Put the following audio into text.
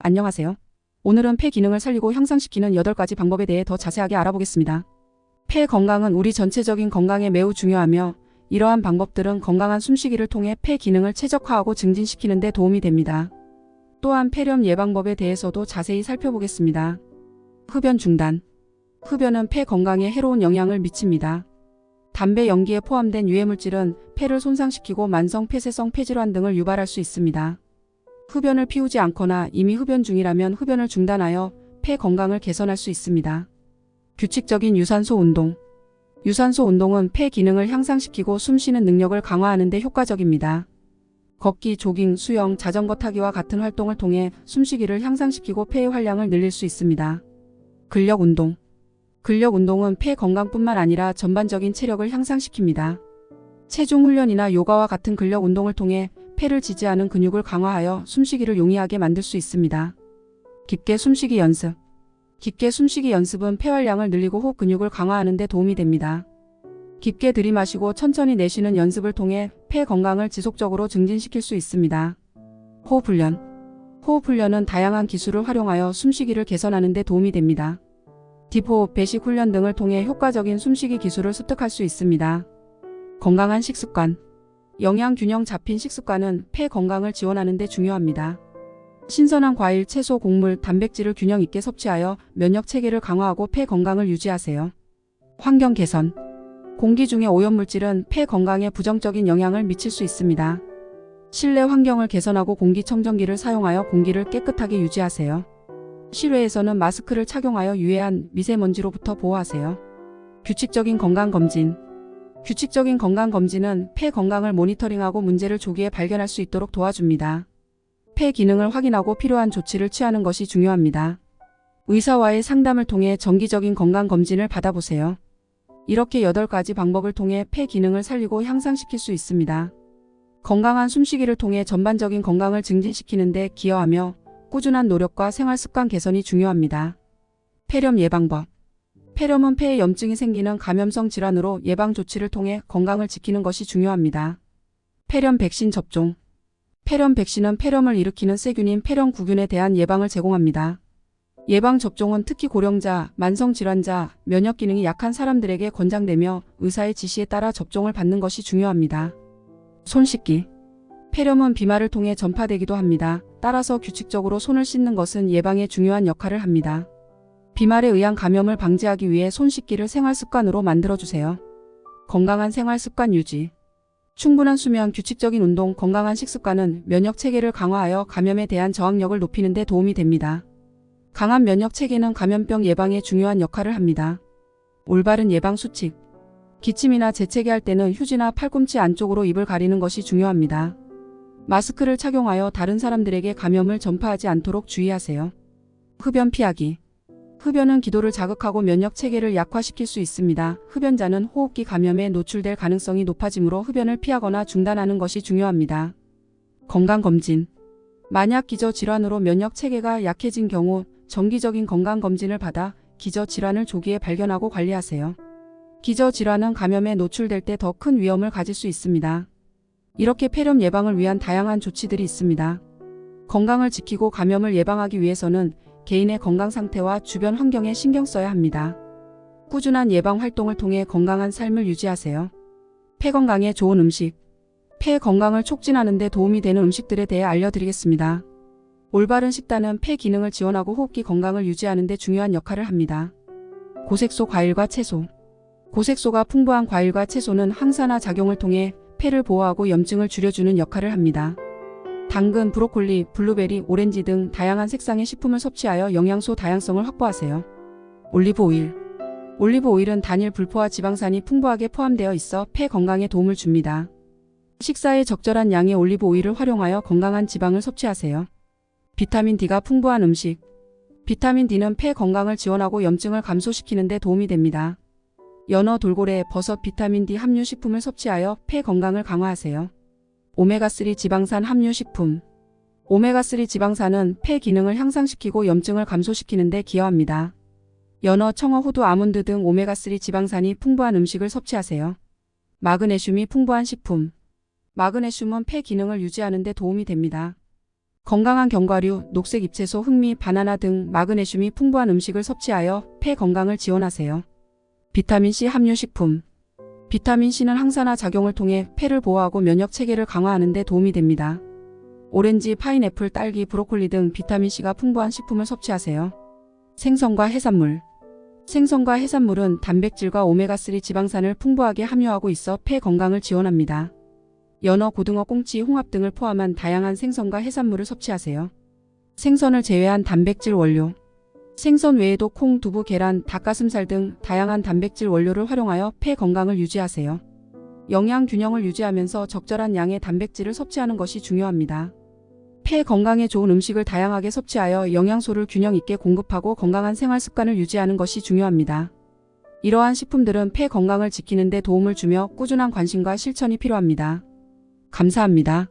안녕하세요. 오늘은 폐 기능을 살리고 향상시키는 8가지 방법에 대해 더 자세하게 알아보겠습니다. 폐 건강은 우리 전체적인 건강에 매우 중요하며 이러한 방법들은 건강한 숨쉬기를 통해 폐 기능을 최적화하고 증진시키는 데 도움이 됩니다. 또한 폐렴 예방법에 대해서도 자세히 살펴보겠습니다. 흡연 중단. 흡연은 폐 건강에 해로운 영향을 미칩니다. 담배 연기에 포함된 유해물질은 폐를 손상시키고 만성 폐쇄성 폐질환 등을 유발할 수 있습니다. 흡연을 피우지 않거나 이미 흡연 중이라면 흡연을 중단하여 폐 건강을 개선할 수 있습니다. 규칙적인 유산소 운동. 유산소 운동은 폐 기능을 향상시키고 숨쉬는 능력을 강화하는 데 효과적입니다. 걷기, 조깅, 수영, 자전거 타기와 같은 활동을 통해 숨쉬기를 향상시키고 폐의 활량을 늘릴 수 있습니다. 근력 운동. 근력 운동은 폐 건강뿐만 아니라 전반적인 체력을 향상시킵니다. 체중 훈련이나 요가와 같은 근력 운동을 통해 폐를 지지하는 근육을 강화하여 숨쉬기를 용이하게 만들 수 있습니다. 깊게 숨쉬기 연습. 깊게 숨쉬기 연습은 폐활량을 늘리고 호흡 근육을 강화하는 데 도움이 됩니다. 깊게 들이마시고 천천히 내쉬는 연습을 통해 폐 건강을 지속적으로 증진시킬 수 있습니다. 호흡 훈련. 호흡 훈련은 다양한 기술을 활용하여 숨쉬기를 개선하는 데 도움이 됩니다. 딥호흡, 배식 훈련 등을 통해 효과적인 숨쉬기 기술을 습득할 수 있습니다. 건강한 식습관. 영양 균형 잡힌 식습관은 폐 건강을 지원하는 데 중요합니다. 신선한 과일, 채소, 곡물, 단백질을 균형 있게 섭취하여 면역 체계를 강화하고 폐 건강을 유지하세요. 환경 개선. 공기 중의 오염물질은 폐 건강에 부정적인 영향을 미칠 수 있습니다. 실내 환경을 개선하고 공기청정기를 사용하여 공기를 깨끗하게 유지하세요. 실외에서는 마스크를 착용하여 유해한 미세먼지로부터 보호하세요. 규칙적인 건강검진. 규칙적인 건강검진은 폐 건강을 모니터링하고 문제를 조기에 발견할 수 있도록 도와줍니다. 폐 기능을 확인하고 필요한 조치를 취하는 것이 중요합니다. 의사와의 상담을 통해 정기적인 건강검진을 받아보세요. 이렇게 8가지 방법을 통해 폐 기능을 살리고 향상시킬 수 있습니다. 건강한 숨쉬기를 통해 전반적인 건강을 증진시키는 데 기여하며 꾸준한 노력과 생활 습관 개선이 중요합니다. 폐렴 예방법. 폐렴은 폐에 염증이 생기는 감염성 질환으로 예방 조치를 통해 건강을 지키는 것이 중요합니다. 폐렴 백신 접종. 폐렴 백신은 폐렴을 일으키는 세균인 폐렴 구균에 대한 예방을 제공합니다. 예방 접종은 특히 고령자, 만성 질환자, 면역 기능이 약한 사람들에게 권장되며 의사의 지시에 따라 접종을 받는 것이 중요합니다. 손 씻기. 폐렴은 비말을 통해 전파되기도 합니다. 따라서 규칙적으로 손을 씻는 것은 예방에 중요한 역할을 합니다. 비말에 의한 감염을 방지하기 위해 손 씻기를 생활 습관으로 만들어주세요. 건강한 생활 습관 유지. 충분한 수면, 규칙적인 운동, 건강한 식습관은 면역 체계를 강화하여 감염에 대한 저항력을 높이는 데 도움이 됩니다. 강한 면역 체계는 감염병 예방에 중요한 역할을 합니다. 올바른 예방 수칙. 기침이나 재채기 할 때는 휴지나 팔꿈치 안쪽으로 입을 가리는 것이 중요합니다. 마스크를 착용하여 다른 사람들에게 감염을 전파하지 않도록 주의하세요. 흡연 피하기. 흡연은 기도를 자극하고 면역 체계를 약화시킬 수 있습니다. 흡연자는 호흡기 감염에 노출될 가능성이 높아지므로 흡연을 피하거나 중단하는 것이 중요합니다. 건강검진. 만약 기저 질환으로 면역 체계가 약해진 경우 정기적인 건강검진을 받아 기저 질환을 조기에 발견하고 관리하세요. 기저 질환은 감염에 노출될 때 더 큰 위험을 가질 수 있습니다. 이렇게 폐렴 예방을 위한 다양한 조치들이 있습니다. 건강을 지키고 감염을 예방하기 위해서는 개인의 건강 상태와 주변 환경에 신경 써야 합니다. 꾸준한 예방 활동을 통해 건강한 삶을 유지하세요. 폐 건강에 좋은 음식. 폐 건강을 촉진하는 데 도움이 되는 음식들에 대해 알려드리겠습니다. 올바른 식단은 폐 기능을 지원하고 호흡기 건강을 유지하는 데 중요한 역할을 합니다. 고색소 과일과 채소. 고색소가 풍부한 과일과 채소는 항산화 작용을 통해 폐를 보호하고 염증을 줄여주는 역할을 합니다. 당근, 브로콜리, 블루베리, 오렌지 등 다양한 색상의 식품을 섭취하여 영양소 다양성을 확보하세요. 올리브 오일. 올리브 오일은 단일 불포화 지방산이 풍부하게 포함되어 있어 폐 건강에 도움을 줍니다. 식사에 적절한 양의 올리브 오일을 활용하여 건강한 지방을 섭취하세요. 비타민 D가 풍부한 음식. 비타민 D는 폐 건강을 지원하고 염증을 감소시키는 데 도움이 됩니다. 연어, 돌고래, 버섯, 비타민 D 함유 식품을 섭취하여 폐 건강을 강화하세요. 오메가3 지방산 함유 식품. 오메가3 지방산은 폐 기능을 향상시키고 염증을 감소시키는 데 기여합니다. 연어, 청어, 호두, 아몬드 등 오메가3 지방산이 풍부한 음식을 섭취하세요. 마그네슘이 풍부한 식품. 마그네슘은 폐 기능을 유지하는 데 도움이 됩니다. 건강한 견과류, 녹색 잎채소, 흑미, 바나나 등 마그네슘이 풍부한 음식을 섭취하여 폐 건강을 지원하세요. 비타민C 함유 식품. 비타민C는 항산화 작용을 통해 폐를 보호하고 면역 체계를 강화하는 데 도움이 됩니다. 오렌지, 파인애플, 딸기, 브로콜리 등 비타민C가 풍부한 식품을 섭취하세요. 생선과 해산물. 생선과 해산물은 단백질과 오메가3 지방산을 풍부하게 함유하고 있어 폐 건강을 지원합니다. 연어, 고등어, 꽁치, 홍합 등을 포함한 다양한 생선과 해산물을 섭취하세요. 생선을 제외한 단백질 원료. 생선 외에도 콩, 두부, 계란, 닭가슴살 등 다양한 단백질 원료를 활용하여 폐 건강을 유지하세요. 영양 균형을 유지하면서 적절한 양의 단백질을 섭취하는 것이 중요합니다. 폐 건강에 좋은 음식을 다양하게 섭취하여 영양소를 균형 있게 공급하고 건강한 생활 습관을 유지하는 것이 중요합니다. 이러한 식품들은 폐 건강을 지키는 데 도움을 주며 꾸준한 관심과 실천이 필요합니다. 감사합니다.